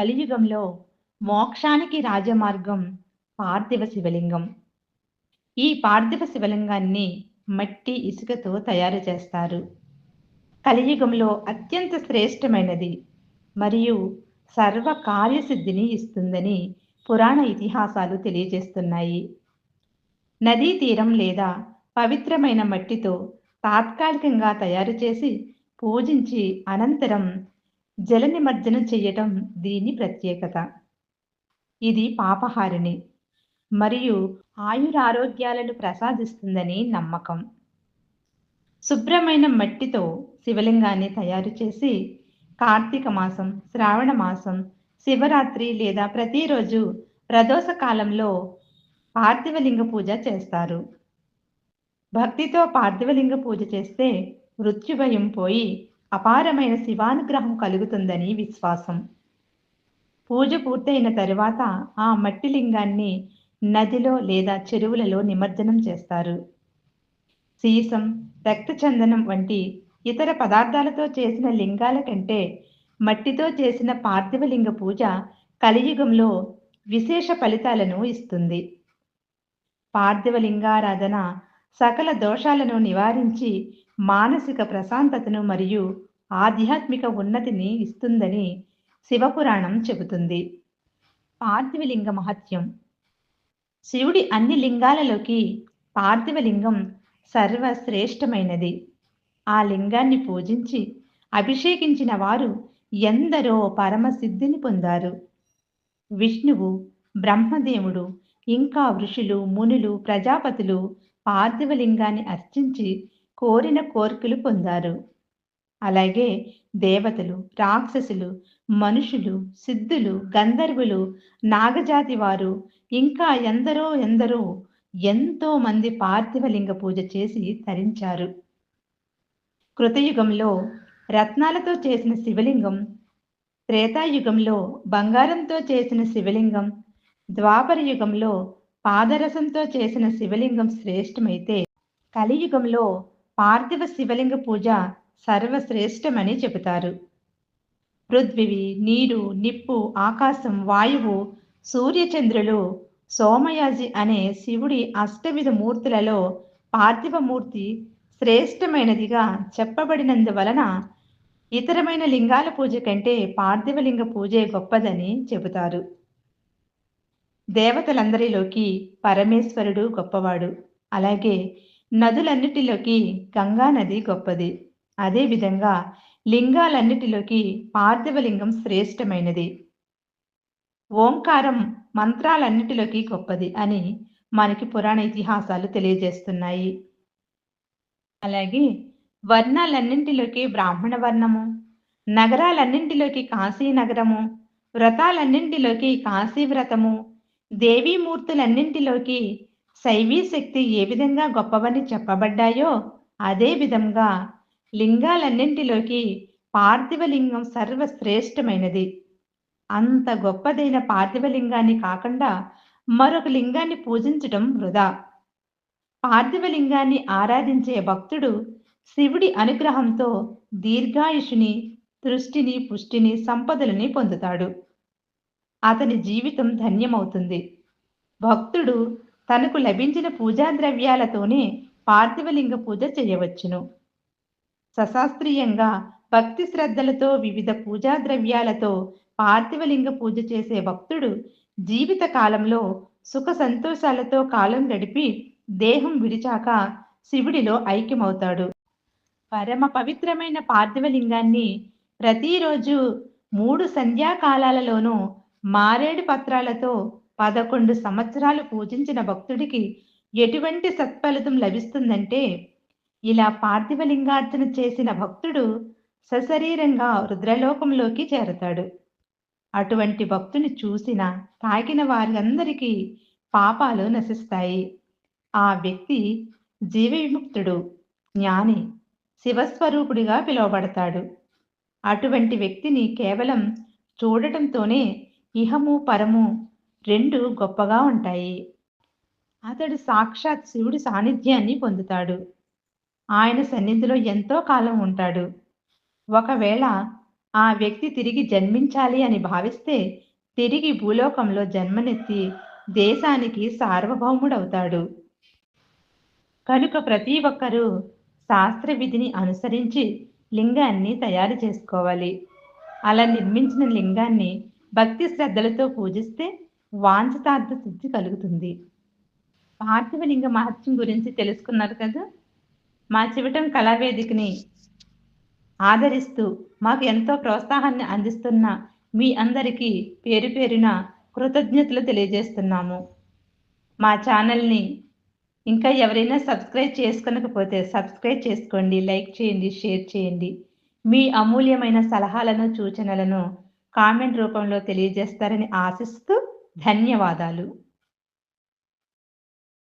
కలియుగంలో మోక్షానికి రాజమార్గం పార్థివ శివలింగం. ఈ పార్థివ శివలింగాన్ని మట్టి ఇసుకతో తయారు చేస్తారు. కలియుగంలో అత్యంత శ్రేష్టమైనది మరియు సర్వ కార్యసిద్ధిని ఇస్తుందని పురాణ ఇతిహాసాలు తెలియజేస్తున్నాయి. నదీ తీరం లేదా పవిత్రమైన మట్టితో తాత్కాలికంగా తయారు చేసి పూజించి అనంతరం జల నిమజ్జనం చేయటం దీని ప్రత్యేకత. ఇది పాపహారిణి. మరియు ఆయురారోగ్యాలను ప్రసాదిస్తుందని నమ్మకం. శుభ్రమైన మట్టితో శివలింగాన్ని తయారు చేసి కార్తీక మాసం శ్రావణ మాసం శివరాత్రి లేదా ప్రతిరోజు ప్రదోష కాలంలో పార్థివలింగ పూజ చేస్తారు. భక్తితో పార్థివలింగ పూజ చేస్తే మృత్యుభయం పోయి అపారమైన శివానుగ్రహం కలుగుతుందని విశ్వాసం. పూజ పూర్తయిన తరువాత ఆ మట్టి లింగాన్ని నదిలో లేదా చెరువులలో నిమజ్జనం చేస్తారు. సీసం రక్తచందనం వంటి ఇతర పదార్థాలతో చేసిన లింగాల కంటే మట్టితో చేసిన పార్థివలింగ పూజ కలియుగంలో విశేష ఫలితాలను ఇస్తుంది. పార్థివలింగారాధన సకల దోషాలను నివారించి మానసిక ప్రశాంతతను మరియు ఆధ్యాత్మిక ఉన్నతిని ఇస్తుందని శివపురాణం చెబుతుంది. పార్థివలింగ మహత్యం. శివుడి అన్ని లింగాలలోకి పార్థివలింగం సర్వశ్రేష్టమైనది. ఆ లింగాన్ని పూజించి అభిషేకించిన వారు ఎందరో పరమసిద్ధిని పొందారు. విష్ణువు బ్రహ్మదేవుడు ఇంకా ఋషులు మునులు ప్రజాపతులు పార్థివలింగాన్ని అర్చించి కోరిన కోరికలు పొందారు. అలాగే దేవతలు రాక్షసులు మనుషులు సిద్ధులు గంధర్వులు నాగజాతి వారు ఇంకా ఎందరో ఎందరో ఎంతో మంది పార్థివలింగ పూజ చేసి తరించారు. కృతయుగంలో రత్నాలతో చేసిన శివలింగం త్రేతాయుగంలో బంగారంతో చేసిన శివలింగం ద్వాపర యుగంలో పాదరసంతో చేసిన శివలింగం శ్రేష్టమైతే కలియుగంలో పార్థివ శివలింగ పూజ సర్వశ్రేష్టమని చెబుతారు. పృథ్వీ నీరు నిప్పు ఆకాశం వాయువు సూర్యచంద్రులు సోమయాజి అనే శివుడి అష్టవిధ మూర్తులలో పార్థివ మూర్తి శ్రేష్టమైనదిగా చెప్పబడినందువలన ఇతరమైన లింగాల పూజ కంటే పార్థివలింగ పూజే గొప్పదని చెబుతారు. దేవతలందరిలోకి పరమేశ్వరుడు గొప్పవాడు. అలాగే నదులన్నిటిలోకి గంగా నది గొప్పది అదేవిధంగా లింగాలన్నిటిలోకి పార్థివలింగం శ్రేష్టమైనది. ఓంకారం మంత్రాలన్నిటిలోకి గొప్పది అని మనకి పురాణ ఇతిహాసాలు తెలియజేస్తున్నాయి. అలాగే వర్ణాలన్నింటిలోకి బ్రాహ్మణ వర్ణము నగరాలన్నింటిలోకి కాశీ నగరము వ్రతాలన్నింటిలోకి కాశీ వ్రతము దేవీమూర్తులన్నింటిలోకి శైవీ శక్తి ఏ విధంగా గొప్పవని చెప్పబడ్డాయో అదే విధంగా లింగాలన్నింటిలోకి పార్థివలింగం సర్వశ్రేష్టమైనది. అంత గొప్పదైన పార్థివలింగాన్ని కాకుండా మరొక లింగాన్ని పూజించటం వృధా. పార్థివలింగాన్ని ఆరాధించే భక్తుడు శివుడి అనుగ్రహంతో దీర్ఘాయుషుని దృష్టిని పుష్టిని సంపదలని పొందుతాడు. అతని జీవితం ధన్యమవుతుంది. భక్తుడు తనకు లభించిన పూజా ద్రవ్యాలతోనే పార్థివలింగ పూజ చేయవచ్చును. సశాస్త్రీయంగా భక్తి శ్రద్ధలతో వివిధ పూజా ద్రవ్యాలతో పార్థివలింగ పూజ చేసే భక్తుడు జీవిత కాలంలో సుఖ సంతోషాలతో కాలం గడిపి దేహం విడిచాక శివుడిలో ఐక్యమవుతాడు. పరమ పవిత్రమైన పార్థివలింగాన్ని ప్రతిరోజు మూడు సంధ్యాకాలాలలోనూ మారేడు పత్రాలతో పదకొండు సంవత్సరాలు పూజించిన భక్తుడికి ఎటువంటి సత్ఫలితం లభిస్తుందంటే ఇలా పార్థివలింగార్చన చేసిన భక్తుడు సశరీరంగా రుద్రలోకంలోకి చేరతాడు. అటువంటి భక్తుని చూసిన తాకిన వారందరికీ పాపాలు నశిస్తాయి. ఆ వ్యక్తి జీవ విముక్తుడు జ్ఞాని శివస్వరూపుడిగా పిలువబడతాడు. అటువంటి వ్యక్తిని కేవలం చూడటంతోనే ఇహము పరము రెండు గొప్పగా ఉంటాయి. అతడు సాక్షాత్ శివుడి సాన్నిధ్యాన్ని పొందుతాడు. ఆయన సన్నిధిలో ఎంతో కాలం ఉంటాడు. ఒకవేళ ఆ వ్యక్తి తిరిగి జన్మించాలి అని భావిస్తే తిరిగి భూలోకంలో జన్మనెత్తి దేశానికి సార్వభౌముడవుతాడు. కనుక ప్రతి ఒక్కరూ శాస్త్ర విధిని అనుసరించి లింగాన్ని తయారు చేసుకోవాలి. అలా నిర్మించిన లింగాన్ని భక్తి శ్రద్ధలతో పూజిస్తే వాంఛితార్థ సిద్ధి కలుగుతుంది. పార్థివలింగ మహత్యం గురించి తెలుసుకున్నారు కదా? మా చివటం కళావేదికని ఆదరిస్తూ మాకు ఎంతో ప్రోత్సాహాన్ని అందిస్తున్న మీ అందరికీ పేరు పేరున కృతజ్ఞతలు తెలియజేస్తున్నాము. మా ఛానల్ని ఇంకా ఎవరైనా సబ్స్క్రైబ్ చేసుకొనకపోతే సబ్స్క్రైబ్ చేసుకోండి లైక్ చేయండి షేర్ చేయండి. మీ అమూల్యమైన సలహాలను సూచనలను కామెంట్ రూపంలో తెలియజేస్తారని ఆశిస్తూ ధన్యవాదాలు.